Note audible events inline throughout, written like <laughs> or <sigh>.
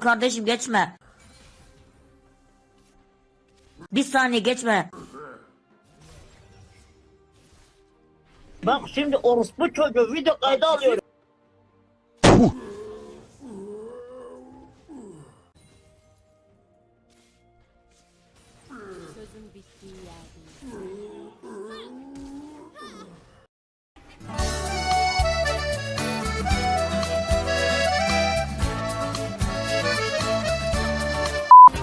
kardeşim geçme. Bir saniye geçme. Bak şimdi orospu çocuğu video kaydı alıyorum. Sözün bittiği yerdeyiz.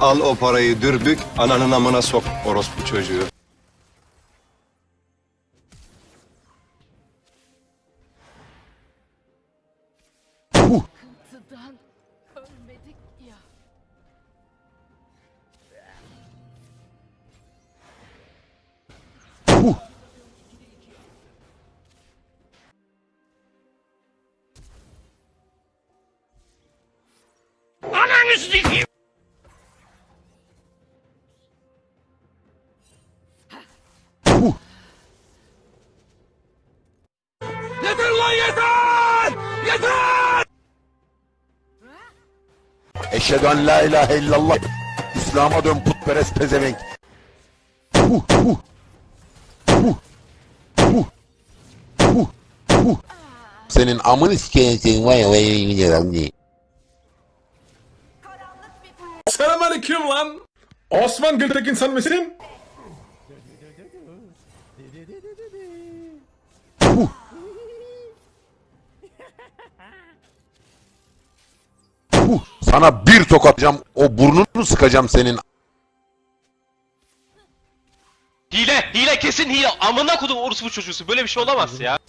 Al o parayı dürbük, ananın amına sok orospu çocuğu. Sıdan ölmedik ya. Eşhedü en la ilahe illallah. İslam'a dön putperest pezevenk. Senin amını sikeyim senin vay vay vay Selamünaleyküm lan. Osman Gültekin sen misin? Sana bir tokatacağım o burnunu sıkacağım senin. Hile, hile kesin hile. Amına kodum orospu çocuğusu. Böyle bir şey olamaz ya.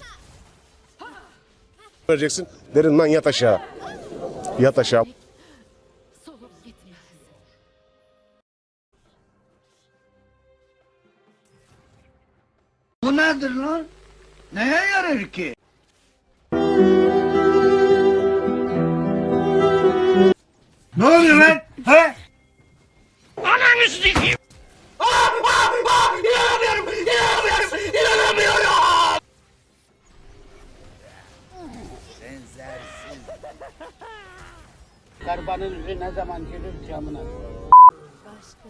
vereceksin. Derin lan yat aşağı. Yat aşağı. Bu nedir lan? Neye yarar ki? Karbanın yüzü ne zaman gelir camına? Başka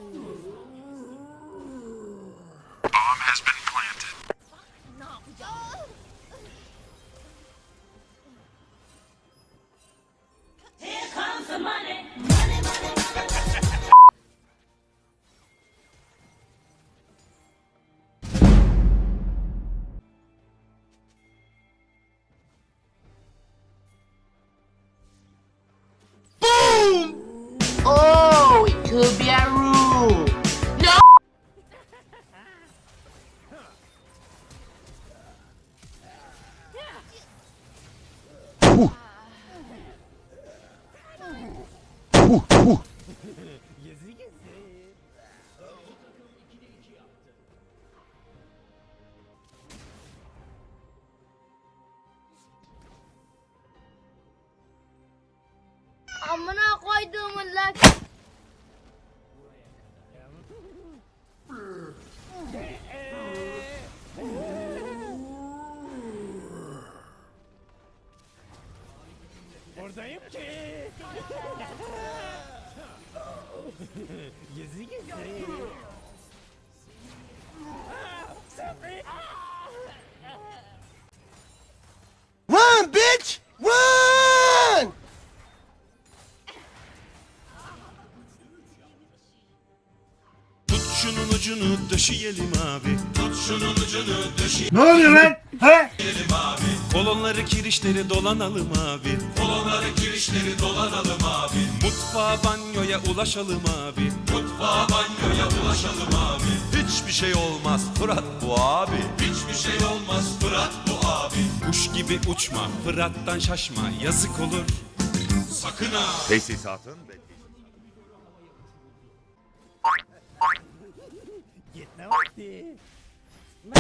Amına koyduğumun lan. <laughs> Run ucunu döşeyelim abi. Tut şunun ucunu döşeyelim Ne oluyor lan? He? abi. Kolonları kirişleri dolanalım abi. Kolonları kirişleri dolanalım abi. Mutfağa banyoya ulaşalım abi. Mutfağa banyoya ulaşalım abi. Hiçbir şey olmaz Fırat bu abi. Hiçbir şey olmaz Fırat bu abi. Kuş gibi uçma Fırat'tan şaşma yazık olur. Sakın ha. Tesisatın แล้วสิไม่